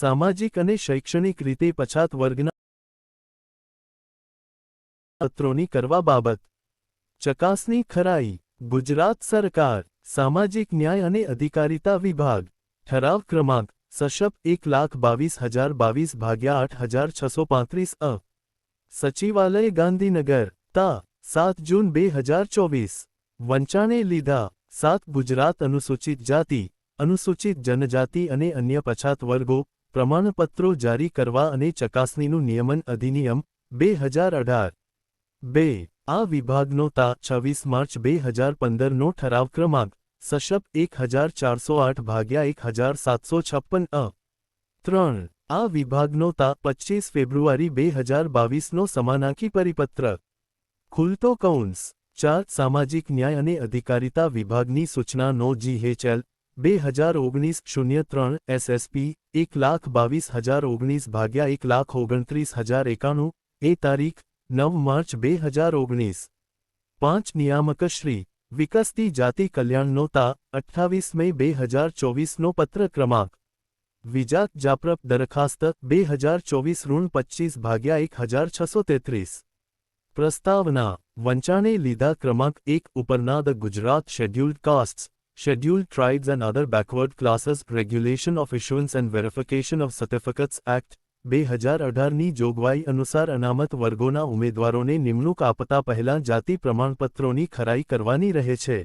સામાજિક અને શૈક્ષણિક રીતે પછાત વર્ગના પત્રોની કરવા બાબત. ચકાસણી ખરાઈ. ગુજરાત સરકાર, સામાજિક ન્યાય અને અધિકારિતા વિભાગ. ઠરાવ ક્રમાંક સશપ એક લાખ બાવીસ હજાર બાવીસ ભાગ્યા આઠ હજાર છસો પાંત્રીસ અ. સચિવાલય ગાંધીનગર, તા, સાત જૂન બે હજાર ચોવીસ. વંચાણે લીધા, સાત ગુજરાત અનુસૂચિત જાતિ, અનુસૂચિત જનજાતિ અને અન્ય પછાત વર્ગો. પ્રમાણપત્રો જારી કરવા અને ચકાસણીનું નિયમન અધિનિયમ બે હજાર અઢાર. બે, આ વિભાગનો તા છવ્વીસ માર્ચ બે હજાર પંદરનો ઠરાવ ક્રમાંક સશપ એક હજાર ચારસો આઠ ભાગ્યા એક હજાર સાતસો છપ્પન અ. ત્રણ, આ વિભાગનો તા પચ્ચીસ ફેબ્રુઆરી બે હજાર બાવીસનો સમાનાકી પરિપત્ર. ખુલતો કૌંસ, ચાર, સામાજિક ન્યાય અને અધિકારિતા વિભાગની સૂચના નો જીએચએલ બે હજાર ઓગણીસ શૂન્ય ત્રણ એસએસપી એક લાખ બાવીસ હજાર ઓગણીસ ભાગ્યા એક લાખ ઓગણત્રીસ હજાર એકાણું એ તારીખ નવ માર્ચ બે હજાર ઓગણીસ પાંચ નિયામક શ્રી વિકસતી જાતિ કલ્યાણનો તા અઠ્ઠાવીસ મે બે હજાર ચોવીસનો પત્ર ક્રમાંક વિજાત જાપ્રપ દરખાસ્ત બે હજાર ચોવીસ ઋણ પચ્ચીસ ભાગ્યા એક હજાર છસો તેત્રીસ પ્રસ્તાવના વંચાણે લીધા ક્રમાંક એક ઉપરના the Gujarat scheduled castes Scheduled Tribes and Other Backward Classes, Regulation of Issuance and Verification of Certificates, Act, બે હજાર અઢારની જોગવાઈ અનુસાર અનામત વર્ગોના ઉમેદવારોને નિમણૂક આપતા પહેલાં જાતિ પ્રમાણપત્રોની ખરાઈ કરવાની રહે છે.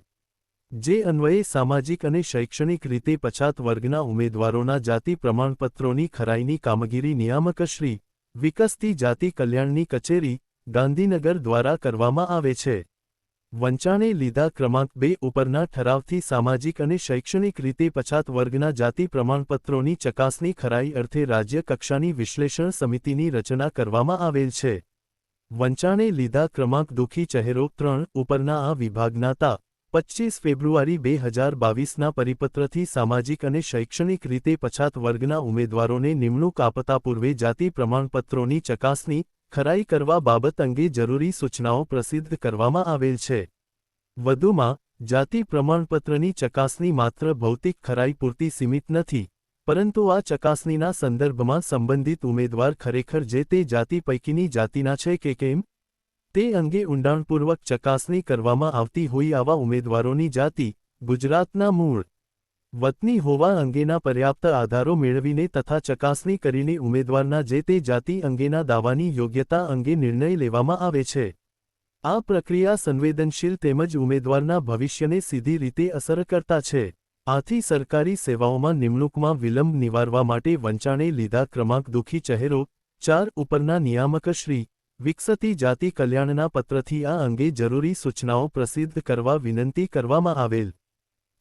જે અન્વયે સામાજિક અને શૈક્ષણિક રીતે પછાત વર્ગના ઉમેદવારોના જાતિ પ્રમાણપત્રોની ખરાઈની કામગીરી નિયામક શ્રી વિકસતી જાતિ કલ્યાણની કચેરી ગાંધીનગર દ્વારા કરવામાં આવે છે. વંચાણે લીધા ક્રમાંક બે ઉપરના ઠરાવથી સામાજિક અને શૈક્ષણિક રીતે પછાત વર્ગના જાતિ પ્રમાણપત્રોની ચકાસણી ખરાઈ અર્થે રાજ્ય કક્ષાની વિશ્લેષણ સમિતિની રચના કરવામાં આવેલ છે. વંચાણે લીધા ક્રમાંક દુઃખી ચહેરો ત્રણ ઉપરના આ વિભાગના તા, પચ્ચીસ ફેબ્રુઆરી બે હજાર બાવીસના પરિપત્રથી સામાજિક અને શૈક્ષણિક રીતે પછાત વર્ગના ઉમેદવારોને નિમણૂક આપતા પૂર્વે જાતિ પ્રમાણપત્રોની ચકાસણી ખરાઈ કરવા બાબત અંગે જરૂરી સૂચનાઓ પ્રસિદ્ધ કરવામાં આવેલ છે. વધુમાં, જાતિ પ્રમાણપત્રની ચકાસણી માત્ર ભૌતિક ખરાઈ પૂરતી સીમિત નથી, પરંતુ આ ચકાસણીના સંદર્ભમાં સંબંધિત ઉમેદવાર ખરેખર જે તે જાતિ પૈકીની જાતિના છે કે કેમ? તે અંગે ઊંડાણપૂર્વક ચકાસણી કરવામાં આવતી હોય આવા ઉમેદવારોની જાતિ, ગુજરાતના મૂળ વતની હોવા અંગેના પર્યાપ્ત આધારો મેળવીને તથા ચકાસણી કરીને ઉમેદવારના જે તે જાતિ અંગેના દાવાની યોગ્યતા અંગે નિર્ણય લેવામાં આવે છે. આ પ્રક્રિયા સંવેદનશીલ તેમજ ઉમેદવારના ભવિષ્યને સીધી રીતે અસર કરતા છે. આથી સરકારી સેવાઓમાં નિમણૂકમાં વિલંબ નિવારવા માટે વંચાણે લીધા ક્રમાંક દુઃખી ચહેરો, ચાર ઉપરના નિયામક શ્રી, વિકસતી જાતિ કલ્યાણના પત્રથી આ અંગે જરૂરી સૂચનાઓ પ્રસિદ્ધ કરવા વિનંતી કરવામાં આવેલ.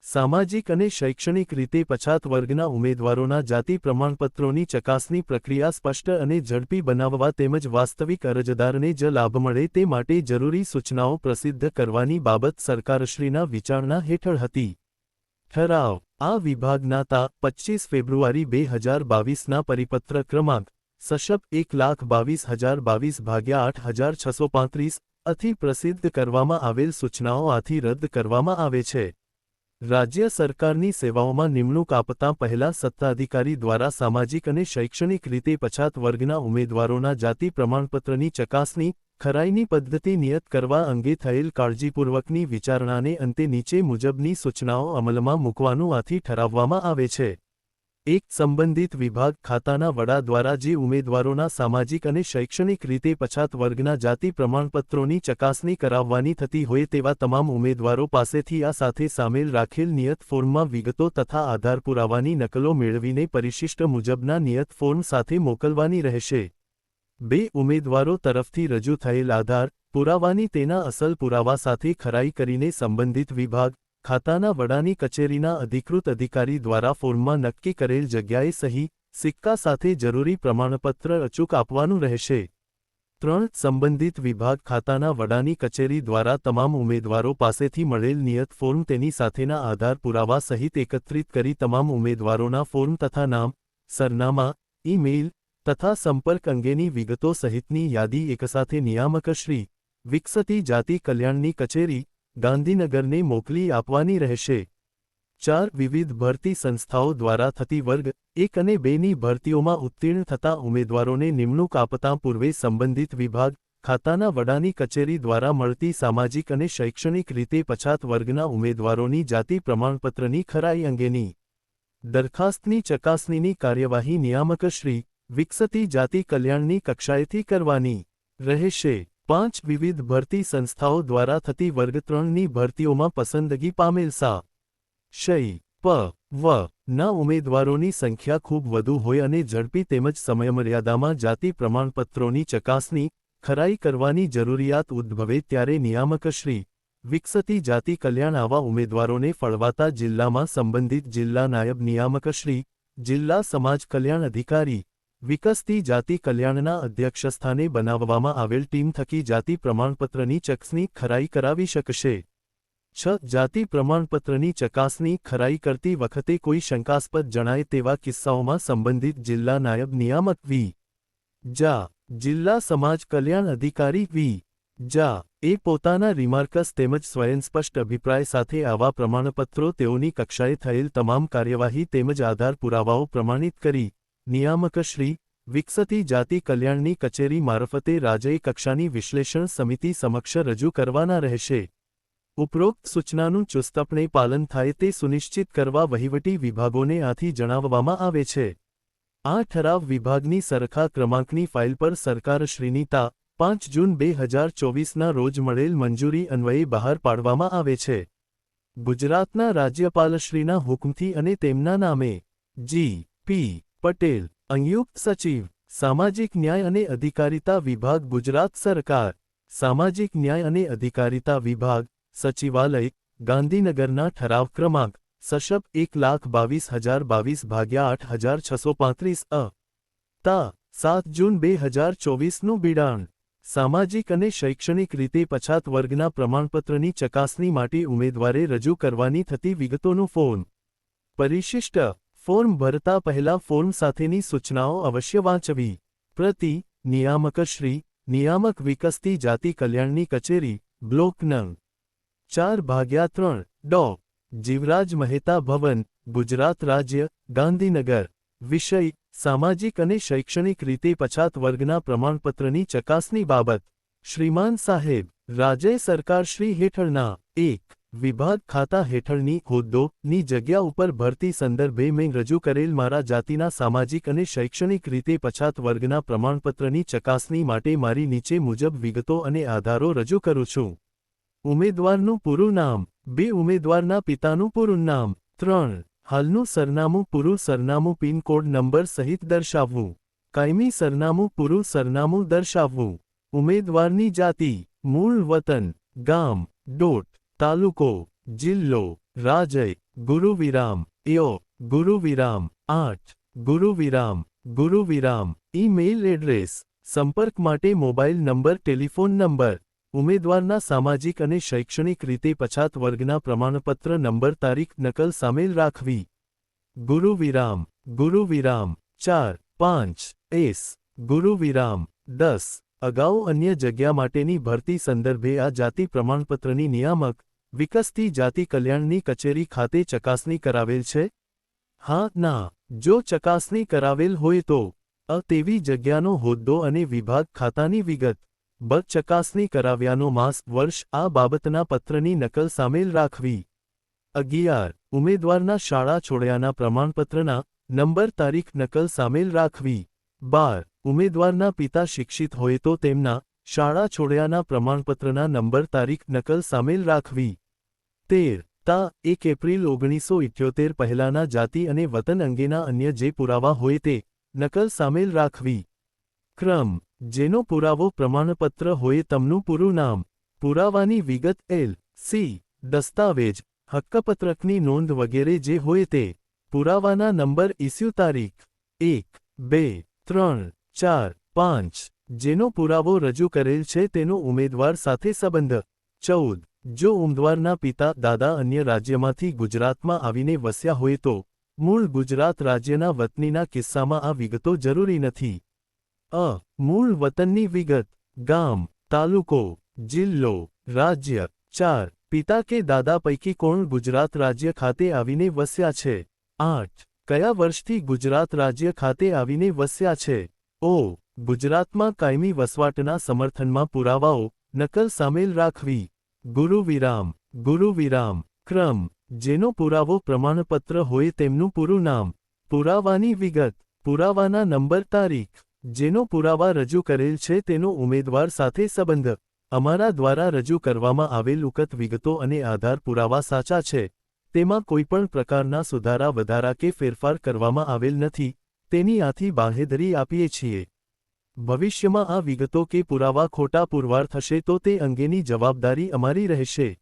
સામાજિક અને શૈક્ષણિક રીતે પછાત વર્ગના ઉમેદવારોના જાતિ પ્રમાણપત્રોની ચકાસણી પ્રક્રિયા સ્પષ્ટ અને ઝડપી બનાવવા તેમજ વાસ્તવિક અરજદારને જ લાભ મળે તે માટે જરૂરી સૂચનાઓ પ્રસિદ્ધ કરવાની બાબત સરકારશ્રીના વિચારણા હેઠળ હતી. ઠરાવ, આ વિભાગના તા પચ્ચીસ ફેબ્રુઆરી બે હજાર બાવીસના પરિપત્ર ક્રમાંક સશબ એક લાખ બાવીસ હજાર બાવીસ ભાગ્યા આઠ હજાર છસો પાંત્રીસ અથી પ્રસિદ્ધ કરવામાં આવેલ સૂચનાઓ આથી રદ કરવામાં આવે છે. રાજ્ય સરકારની સેવાઓમાં નિમણૂક આપતા પહેલા સત્તાધિકારી દ્વારા સામાજિક અને શૈક્ષણિક રીતે પછાત વર્ગના ઉમેદવારોના જાતિ પ્રમાણપત્રની ચકાસણી, ખરાઈની પદ્ધતિ નિયત કરવા અંગે થયેલ કાળજીપૂર્વકની વિચારણાને અંતે નીચે મુજબની સૂચનાઓ અમલમાં મૂકવાનું આથી ઠરાવવામાં આવે છે. એક સંબંધિત વિભાગ ખાતાના વડા દ્વારા જે ઉમેદવારોના સામાજિક અને શૈક્ષણિક રીતે પછાત વર્ગના જાતિ પ્રમાણપત્રોની ચકાસણી કરાવવાની થતી હોય તેવા તમામ ઉમેદવારો પાસેથી આ સાથે સામેલ રાખેલ નિયત ફોર્મમાં વિગતો તથા આધાર પુરાવાની નકલો મેળવીને પરિશિષ્ટ મુજબના નિયત ફોર્મ સાથે મોકલવાની રહેશે. બે ઉમેદવારો તરફથી રજૂ થયેલ આધાર પુરાવાની તેના અસલ પુરાવા સાથે ખરાઈ કરીને સંબંધિત વિભાગ ખાતાના વડાની કચેરીના અધિકૃત અધિકારી દ્વારા ફોર્મમાં નક્કી કરેલ જગ્યાએ સહી, સિક્કા સાથે જરૂરી પ્રમાણપત્ર અચૂક આપવાનું રહેશે. ત્રણ, સંબંધિત વિભાગ ખાતાના વડાની કચેરી દ્વારા તમામ ઉમેદવારો પાસેથી મળેલ નિયત ફોર્મ તેની સાથેના આધાર પુરાવા સહિત એકત્રિત કરી તમામ ઉમેદવારોના ફોર્મ તથા નામ, સરનામા, ઈમેઇલ તથા સંપર્ક અંગેની વિગતો સહિતની યાદી એકસાથે નિયામકશ્રી વિકસતી જાતિ કલ્યાણની કચેરી ગાંધીનગરને મોકલી આપવાની રહેશે. ચાર વિવિધ ભરતી સંસ્થાઓ દ્વારા થતી વર્ગ, એક અને બેની ભરતીઓમાં ઉત્તીર્ણ થતા ઉમેદવારોને નિમણૂક આપતાં પૂર્વે સંબંધિત વિભાગ, ખાતાના વડાની કચેરી દ્વારા મળતી સામાજિક અને શૈક્ષણિક રીતે પછાત વર્ગના ઉમેદવારોની જાતિ પ્રમાણપત્રની ખરાઈ અંગેની દરખાસ્તની ચકાસણીની કાર્યવાહી નિયામકશ્રી વિકસતી જાતિ કલ્યાણની કક્ષાએથી કરવાની રહેશે. પાંચ વિવિધ ભરતી સંસ્થાઓ દ્વારા થતી વર્ગ ત્રણની ભરતીઓમાં પસંદગી પામેલ સા. શૈ પ, વ, ના ઉમેદવારોની સંખ્યા ખૂબ વધુ હોય અને ઝડપી તેમજ સમયમર્યાદામાં જાતિ પ્રમાણપત્રોની ચકાસણી, ખરાઈ કરવાની જરૂરિયાત ઉદ્ભવે ત્યારે નિયામકશ્રી વિકસતી જાતિ કલ્યાણ આવા ઉમેદવારોને ફળવાતા જિલ્લામાં સંબંધિત જિલ્લા નાયબ નિયામકશ્રી જિલ્લા સમાજ કલ્યાણ અધિકારી વિકસતી જાતિ કલ્યાણના અધ્યક્ષસ્થાને બનાવવામાં આવેલ ટીમ થકી જાતિ પ્રમાણપત્રની ચકસણી ખરાઈ કરાવી શકશે. છ. જાતિ પ્રમાણપત્રની ચકાસણી ખરાઈ કરતી વખતે કોઈ શંકાસ્પદ જણાય તેવા કિસ્સાઓમાં સંબંધિત જિલ્લા નાયબ નિયામક વી. જા. જિલ્લા સમાજ કલ્યાણ અધિકારી વી. જા. એ પોતાના રિમાર્કસ તેમજ સ્વયંસ્પષ્ટ અભિપ્રાય સાથે આવા પ્રમાણપત્રો તેઓની કક્ષાએ થયેલ તમામ કાર્યવાહી તેમજ આધાર પુરાવાઓ પ્રમાણિત કરી. નિયામકશ્રી વિકસતી જાતિ કલ્યાણની કચેરી મારફતે રાજ્ય કક્ષાની વિશ્લેષણ સમિતિ સમક્ષ રજૂ કરવાના રહેશે. ઉપરોક્ત સૂચનાનું ચુસ્તપણે પાલન થાય તે સુનિશ્ચિત કરવા વહીવટી વિભાગોને આથી જણાવવામાં આવે છે. આ ઠરાવ વિભાગની સરખા ક્રમાંકની ફાઇલ પર સરકારશ્રીની તા પાંચ જૂન બે હજાર ચોવીસના રોજ મળેલ મંજૂરી અન્વયે બહાર પાડવામાં આવે છે. ગુજરાતના રાજ્યપાલશ્રીના હુકમથી અને તેમના નામે જી. પી. પટેલ સંયુક્ત સચિવ, સામાજિક ન્યાય અને અધિકારિતા વિભાગ, ગુજરાત સરકાર, સામાજિક ન્યાય અને અધિકારિતા વિભાગ, સચિવાલય, ગાંધીનગરના ઠરાવ ક્રમાંક સશપ એક લાખ બાવીસ હજાર બાવીસ ભાગ્યા આઠ હજાર છસો પાંત્રીસ અ. તા, સાત જૂન બે હજાર ચોવીસનું બિડાણ. સામાજિક અને શૈક્ષણિક રીતે પછાત વર્ગના પ્રમાણપત્રની ચકાસણી માટે ઉમેદવારે રજૂ કરવાની થતી વિગતોનું ફોન. પરિશિષ્ટ ફોર્મ ભરતા પહેલા ફોર્મ સાથેની સૂચનાઓ અવશ્ય વાંચવી. પ્રતિ નિયામકશ્રી, નિયામક વિકસતી જાતિ કલ્યાણની કચેરી, બ્લોક નંગ ચાર ભાગ્યા ત્રણ, ડો. જીવરાજ મહેતા ભવન, ગુજરાત રાજ્ય, ગાંધીનગર. વિષય, સામાજિક અને શૈક્ષણિક રીતે પછાત વર્ગના પ્રમાણપત્રની ચકાસણી બાબત. શ્રીમાન સાહેબ, રાજ્ય સરકારશ્રી હેઠળના એક વિભાગ ખાતા હેઠળની હોદ્દોની જગ્યા ઉપર ભરતી સંદર્ભે મેં રજૂ કરેલ મારા જાતિના સામાજિક અને શૈક્ષણિક રીતે પછાત વર્ગના પ્રમાણપત્રની ચકાસણી માટે મારી નીચે મુજબ વિગતો અને આધારો રજૂ કરું છું. ઉમેદવારનું પૂરું નામ, બે ઉમેદવારના પિતાનું પૂરું નામ, ત્રણ, હાલનું સરનામું પૂરું સરનામું પિનકોડ નંબર સહિત દર્શાવવું, કાયમી સરનામું પૂરું સરનામું દર્શાવવું, ઉમેદવારની જાતિ, મૂળ વતન, ગામ, ડોટ તાલુકો જિલ્લો રાજય ગુરુવિરામ યો ગુરુવિરામ આઠ ગુરુવિરામ ગુરુવિરામ ઈમેઇલ એડ્રેસ સંપર્ક માટે મોબાઈલ નંબર ટેલિફોન નંબર ઉમેદવારના સામાજિક અને શૈક્ષણિક રીતે પછાત વર્ગના પ્રમાણપત્ર નંબર તારીખ નકલ સામેલ રાખવી ગુરુવિરામ ગુરુવિરામ ચાર પાંચ એસ ગુરુવિરામ દસ અગાઉ અન્ય જગ્યા માટેની ભરતી સંદર્ભે આ જાતિ પ્રમાણપત્રની નિયામક વિકસતી જાતિ કલ્યાણની કચેરી ખાતે ચકાસણી કરાવેલ છે? હા, ના. જો ચકાસણી કરાવેલ હોય તો, અ તેવી જગ્યાનો હોદ્દો અને વિભાગ ખાતાની વિગત, બ ચકાસણી કરાવ્યાનો માસ, વર્ષ, આ બાબતના પત્રની નકલ સામેલ રાખવી. અગિયાર. ઉમેદવારના શાળા છોડ્યાના પ્રમાણપત્રના નંબર તારીખ નકલ સામેલ રાખવી. બાર. ઉમેદવારના પિતા શિક્ષિત હોય તો તેમના શાળા છોડ્યાના પ્રમાણપત્રના નંબર તારીખ નકલ સામેલ રાખવી. તેર, તા, એક એપ્રિલ ઓગણીસો ઇઠ્યોતેર પહેલાના જાતિ અને વતન અંગેના અન્ય જે પુરાવા હોય તે નકલ સામેલ રાખવી. ક્રમ, જેનો પુરાવો પ્રમાણપત્ર હોય તમનું પૂરું નામ, પુરાવાની વિગત એલ, સી, દસ્તાવેજ, હક્કપત્રકની નોંધ વગેરે જે હોય તે, પુરાવાના નંબર ઇસ્યુ તારીખ, એક, બે, ત્રણ, ચાર, પાંચ, જેનો પુરાવો રજૂ કરેલ છે તેનો ઉમેદવાર સાથે સંબંધ, ચૌદ જો ઉમેદવારના પિતા, દાદા અન્ય રાજ્યમાંથી ગુજરાતમાં આવીને વસ્યા હોય તો મૂળ ગુજરાત રાજ્યના વતનીના કિસ્સામાં આ વિગતો જરૂરી નથી. અ. મૂળ વતનની વિગત, ગામ, તાલુકો, જિલ્લો, રાજ્ય. ચાર. પિતા કે દાદા પૈકી કોણ ગુજરાત રાજ્ય ખાતે આવીને વસ્યા છે? આઠ. કયા વર્ષથી ગુજરાત રાજ્ય ખાતે આવીને વસ્યા છે? ઓ. ગુજરાતમાં કાયમી વસવાટના સમર્થનમાં પુરાવાઓ નકલ સામેલ રાખવી. ગુરુ વિરામ ગુરુ વિરામ, ક્રમ, જેનો પુરાવો પ્રમાણપત્ર હોય તેમનું પૂરું નામ, પુરાવાની વિગત, પુરાવાના નંબર તારીખ, જેનો પુરાવા રજૂ કરેલ છે તેનો ઉમેદવાર સાથે સંબંધ. અમારા દ્વારા રજૂ કરવામાં આવેલ ઉકત વિગતો અને આધાર પુરાવા સાચા છે. તેમાં કોઈપણ પ્રકારના સુધારા, વધારા કે ફેરફાર કરવામાં આવેલ નથી. તેની આથી બાંહેધરી આપીએ છીએ. ભવિષ્યમાં આ વિગતો કે પુરાવા ખોટા પુરવાર થશે તો તે અંગેની જવાબદારી અમારી રહેશે.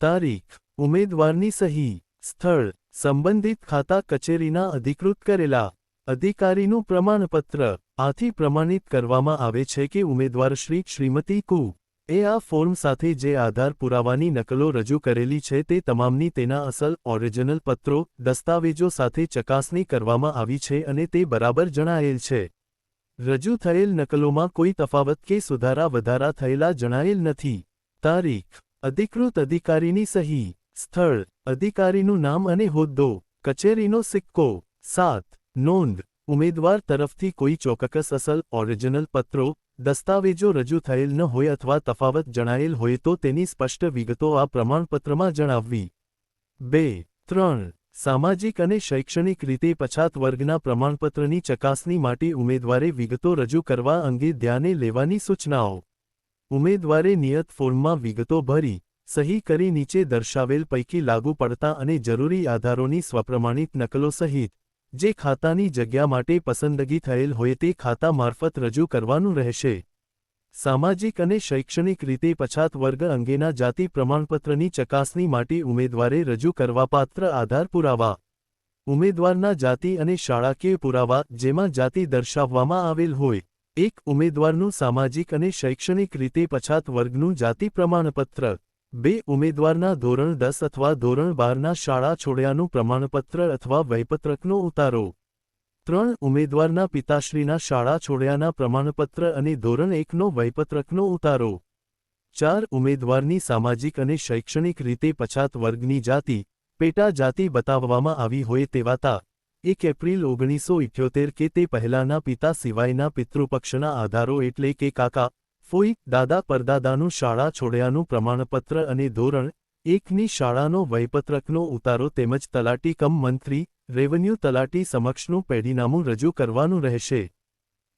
તારીખ. ઉમેદવારની સહી. સ્થળ. સંબંધિત ખાતા કચેરીના અધિકૃત કરેલા. અધિકારીનું પ્રમાણપત્ર. આથી પ્રમાણિત કરવામાં આવે છે કે ઉમેદવાર શ્રી શ્રીમતી કુ. એ આ ફોર્મ સાથે જે આધાર પુરાવાની નકલો રજૂ કરેલી છે તે તમામની તેના અસલ ઓરિજિનલ પત્રો, દસ્તાવેજો સાથે ચકાસણી કરવામાં આવી છે અને તે બરાબર જણાયેલ છે. રજૂ થયેલ નકલોમાં કોઈ તફાવત કે સુધારા વધારા થયેલા જણાયેલ નથી. તારીખ. અધિકૃત અધિકારીની સહી. સ્થળ. અધિકારીનું નામ અને હોદ્દો. કચેરીનો સિક્કો. સાત. નોંધ. ઉમેદવાર તરફથી કોઈ ચોક્કસ અસલ ઓરિજિનલ પત્રો, દસ્તાવેજો રજૂ થયેલ ન હોય અથવા તફાવત જણાયેલ હોય તો તેની સ્પષ્ટ વિગતો આ પ્રમાણપત્રમાં જણાવવી. બે. ત્રણ. સામાજિક અને શૈક્ષણિક રીતે પછાત વર્ગના પ્રમાણપત્રની ચકાસણી માટે ઉમેદવારે વિગતો રજૂ કરવા અંગે ધ્યાને લેવાની સૂચનાઓ. ઉમેદવારે નિયત ફોર્મમાં વિગતો ભરી, સહી કરી નીચે દર્શાવેલ પૈકી લાગુ પડતા અને જરૂરી આધારોની સ્વપ્રમાણિત નકલો સહિત, જે ખાતાની જગ્યા માટે પસંદગી થયેલ હોય તે ખાતા મારફત રજૂ કરવાનું રહેશે. સામાજિક અને શૈક્ષણિક રીતે પછાત વર્ગ અંગેના જાતિ પ્રમાણપત્રની ચકાસણી માટે ઉમેદવારે રજૂ કરવાપાત્ર આધાર પુરાવા. ઉમેદવારના જાતિ અને શાળાકીય પુરાવા જેમાં જાતિ દર્શાવવામાં આવેલ હોય. એક, ઉમેદવારનું સામાજિક અને શૈક્ષણિક રીતે પછાત વર્ગનું જાતિ પ્રમાણપત્ર. બે, ઉમેદવારના ધોરણ દસ અથવા ધોરણ બારના શાળા છોડ્યાનું પ્રમાણપત્ર અથવા વયપત્રકનો ઉતારો. ત્રણ ઉમેદવારના પિતાશ્રીના શાળા છોડ્યાના પ્રમાણપત્ર અને ધોરણ એકનો વયપત્રકનો ઉતારો. ચાર ઉમેદવારની સામાજિક અને શૈક્ષણિક રીતે પછાત વર્ગની જાતિ, પેટા જાતિ બતાવવામાં આવી હોય તેવાતા એક એપ્રિલ ઓગણીસો ઇઠ્યોતેર કે તે પહેલાના પિતા સિવાયના પિતૃપક્ષના આધારો એટલે કે કાકા, ફોઈ, દાદા પરદાદાનું શાળા છોડ્યાનું પ્રમાણપત્ર અને ધોરણ એકની શાળાનો વયપત્રકનો ઉતારો તેમજ તલાટી કમ મંત્રી રેવન્યુ તલાટી સમક્ષનું પેઢીનામું રજૂ કરવાનું રહેશે.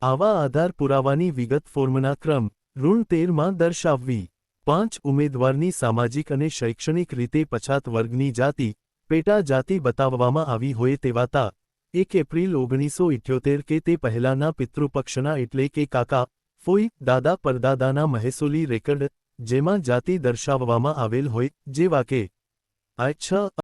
આવા આધાર પુરાવાની વિગત ફોર્મના ક્રમ ઋણ તેરમાં દર્શાવવી. પાંચ ઉમેદવારની સામાજિક અને શૈક્ષણિક રીતે પછાત વર્ગની જાતિ, પેટા જાતિ બતાવવામાં આવી હોય તેવાતા એક એપ્રિલ ઓગણીસો ઇઠ્યોતેર કે તે પહેલાના પિતૃપક્ષના એટલે કે કાકા, ફોઈ, દાદા પરદાદાના મહેસૂલી રેકર્ડ, જેમાં જાતિ દર્શાવવામાં આવેલ હોય, જેવા કે, આ છ